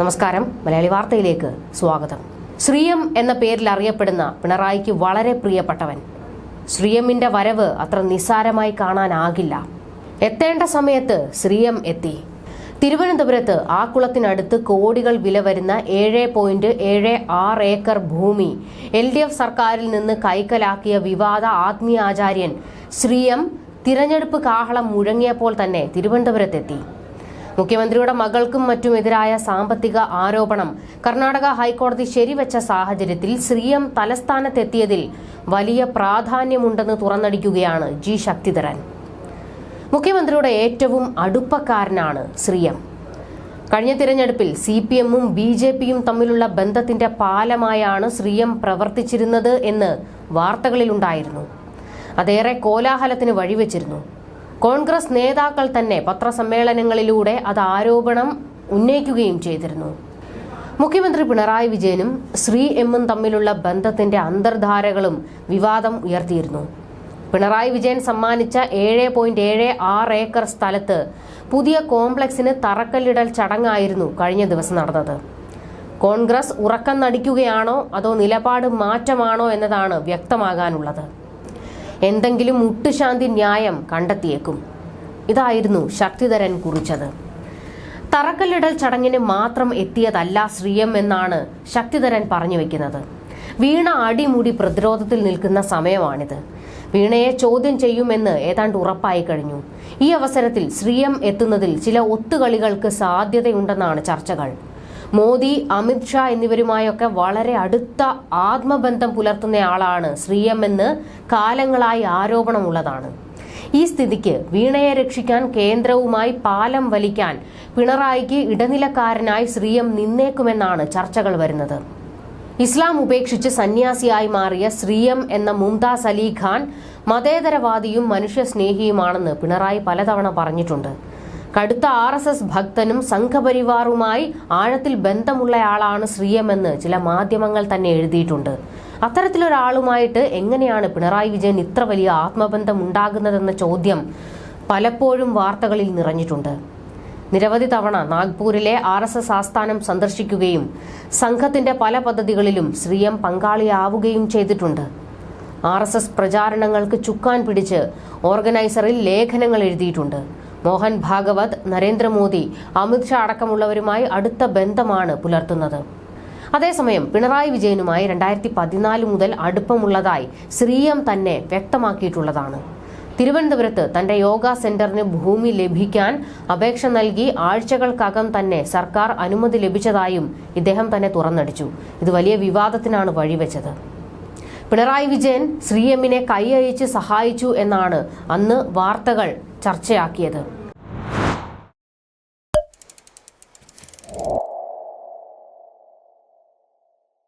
നമസ്കാരം. മലയാളി വാർത്തയിലേക്ക് സ്വാഗതം. ശ്രീയം എന്ന പേരിൽ അറിയപ്പെടുന്ന പിണറായിക്ക് വളരെ പ്രിയപ്പെട്ടവൻ. ശ്രീയമ്മിന്റെ വരവ് അത്ര നിസ്സാരമായി കാണാനാകില്ല. എത്തേണ്ട സമയത്ത് ശ്രീയം എത്തി. തിരുവനന്തപുരത്ത് ആ കുളത്തിനടുത്ത് കോടികൾ വില വരുന്ന ഏഴ് പോയിന്റ് ഏഴ് ആറ് ഏക്കർ ഭൂമി എൽ ഡി എഫ് സർക്കാരിൽ നിന്ന് കൈക്കലാക്കിയ വിവാദ ആത്മീയാചാര്യൻ ശ്രീയം തിരഞ്ഞെടുപ്പ് കാഹളം മുഴങ്ങിയപ്പോൾ തന്നെ തിരുവനന്തപുരത്തെത്തി. മുഖ്യമന്ത്രിയുടെ മകൾക്കും മറ്റുമെതിരായ സാമ്പത്തിക ആരോപണം. കർണാടക ഹൈക്കോടതി ശരിവെച്ച സാഹചര്യത്തിൽ ശ്രീയം തലസ്ഥാനത്തെത്തിയതിൽ വലിയ പ്രാധാന്യമുണ്ടെന്ന് തുറന്നടിക്കുകയാണ് ജി ശക്തിധരൻ. മുഖ്യമന്ത്രിയുടെ ഏറ്റവും അടുപ്പക്കാരനാണ് ശ്രീയം കഴിഞ്ഞ തിരഞ്ഞെടുപ്പിൽ സി പി എമ്മും ബി ജെ പിയും തമ്മിലുള്ള ബന്ധത്തിന്റെ പാലമായാണ് ശ്രീയം പ്രവർത്തിച്ചിരുന്നത് എന്ന് വാർത്തകളിലുണ്ടായിരുന്നു. അതേറെ കോലാഹലത്തിന് വഴിവെച്ചിരുന്നു. കോൺഗ്രസ് നേതാക്കൾ തന്നെ പത്രസമ്മേളനങ്ങളിലൂടെ അത് ആരോപണം ഉന്നയിക്കുകയും ചെയ്തിരുന്നു. മുഖ്യമന്ത്രി പിണറായി വിജയനും ശ്രീ എമ്മും തമ്മിലുള്ള ബന്ധത്തിന്റെ അന്തർധാരകളും വിവാദം ഉയർത്തിയിരുന്നു. പിണറായി വിജയൻ സമ്മാനിച്ച ഏഴ് പോയിന്റ് ഏഴ് ആറ് ഏക്കർ സ്ഥലത്ത് പുതിയ കോംപ്ലക്സിന് തറക്കല്ലിടൽ ചടങ്ങായിരുന്നു കഴിഞ്ഞ ദിവസം നടന്നത്. കോൺഗ്രസ് ഉറക്കം നടിക്കുകയാണോ അതോ നിലപാട് മാറ്റമാണോ എന്നതാണ് വ്യക്തമാകാനുള്ളത്. എന്തെങ്കിലും മുട്ടുശാന്തി ന്യായം കണ്ടെത്തിയേക്കും. ഇതായിരുന്നു ശക്തിധരൻ കുറിച്ചത്. തറക്കല്ലിടൽ ചടങ്ങിന് മാത്രം എത്തിയതല്ല ശ്രീയം എന്നാണ് ശക്തിധരൻ പറഞ്ഞു വെക്കുന്നത്. വീണ അടിമുടി പ്രതിരോധത്തിൽ നിൽക്കുന്ന സമയമാണിത്. വീണയെ ചോദ്യം ചെയ്യുമെന്ന് ഏതാണ്ട് ഉറപ്പായി കഴിഞ്ഞു. ഈ അവസരത്തിൽ ശ്രീയം എത്തുന്നതിൽ ചില ഒത്തുകളികൾക്ക് സാധ്യതയുണ്ടെന്നാണ് ചർച്ചകൾ. മോദി അമിത്ഷാ എന്നിവരുമായൊക്കെ വളരെ അടുത്ത ആത്മബന്ധം പുലർത്തുന്നയാളാണ് ശ്രീയം എന്ന് കാലങ്ങളായി ആരോപണമുള്ളതാണ്. ഈ സ്ഥിതിക്ക് വീണയെ രക്ഷിക്കാൻ കേന്ദ്രവുമായി പാലം വലിക്കാൻ പിണറായിക്ക് ഇടനിലക്കാരനായി ശ്രീയം നിന്നേക്കുമെന്നാണ് ചർച്ചകൾ വരുന്നത്. ഇസ്ലാം ഉപേക്ഷിച്ച് സന്യാസിയായി മാറിയ ശ്രീയം എന്ന മുംതാസ് അലി ഖാൻ മതേതരവാദിയും മനുഷ്യസ്നേഹിയുമാണെന്ന് പിണറായി പലതവണ പറഞ്ഞിട്ടുണ്ട്. കടുത്ത ആർ എസ് എസ് ഭക്തനും സംഘപരിവാറുമായി ആഴത്തിൽ ബന്ധമുള്ളയാളാണ് ശ്രീയമെന്ന് ചില മാധ്യമങ്ങൾ തന്നെ എഴുതിയിട്ടുണ്ട്. അത്തരത്തിലൊരാളുമായിട്ട് എങ്ങനെയാണ് പിണറായി വിജയൻ ഇത്ര വലിയ ആത്മബന്ധം ഉണ്ടാകുന്നതെന്ന ചോദ്യം പലപ്പോഴും വാർത്തകളിൽ നിറഞ്ഞിട്ടുണ്ട്. നിരവധി തവണ നാഗ്പൂരിലെ ആർ എസ് എസ് ആസ്ഥാനം സന്ദർശിക്കുകയും സംഘത്തിന്റെ പല പദ്ധതികളിലും ശ്രീയം പങ്കാളിയാവുകയും ചെയ്തിട്ടുണ്ട്. ആർ എസ് എസ് പ്രചാരണങ്ങൾക്ക് ചുക്കാൻ പിടിച്ച് ഓർഗനൈസറിൽ ലേഖനങ്ങൾ എഴുതിയിട്ടുണ്ട്. മോഹൻ ഭാഗവത് നരേന്ദ്രമോദി അമിത്ഷാ അടക്കമുള്ളവരുമായി അടുത്ത ബന്ധമാണ് പുലർത്തുന്നത്. അതേസമയം പിണറായി വിജയനുമായി രണ്ടായിരത്തി പതിനാല് മുതൽ അടുപ്പമുള്ളതായി ശ്രീയം തന്നെ വ്യക്തമാക്കിയിട്ടുള്ളതാണ്. തിരുവനന്തപുരത്ത് തന്റെ യോഗ സെന്ററിന് ഭൂമി ലഭിക്കാൻ അപേക്ഷ നൽകി ആഴ്ചകൾക്കകം തന്നെ സർക്കാർ അനുമതി ലഭിച്ചതായും ഇദ്ദേഹം തന്നെ തുറന്നടിച്ചു. ഇത് വലിയ വിവാദത്തിനാണ് വഴിവെച്ചത്. പിണറായി വിജയൻ ശ്രീഎമ്മിനെ കൈയഴിച്ച് സഹായിച്ചു എന്നാണ് അന്ന് വാർത്തകൾ ചർച്ചയാക്കിയത്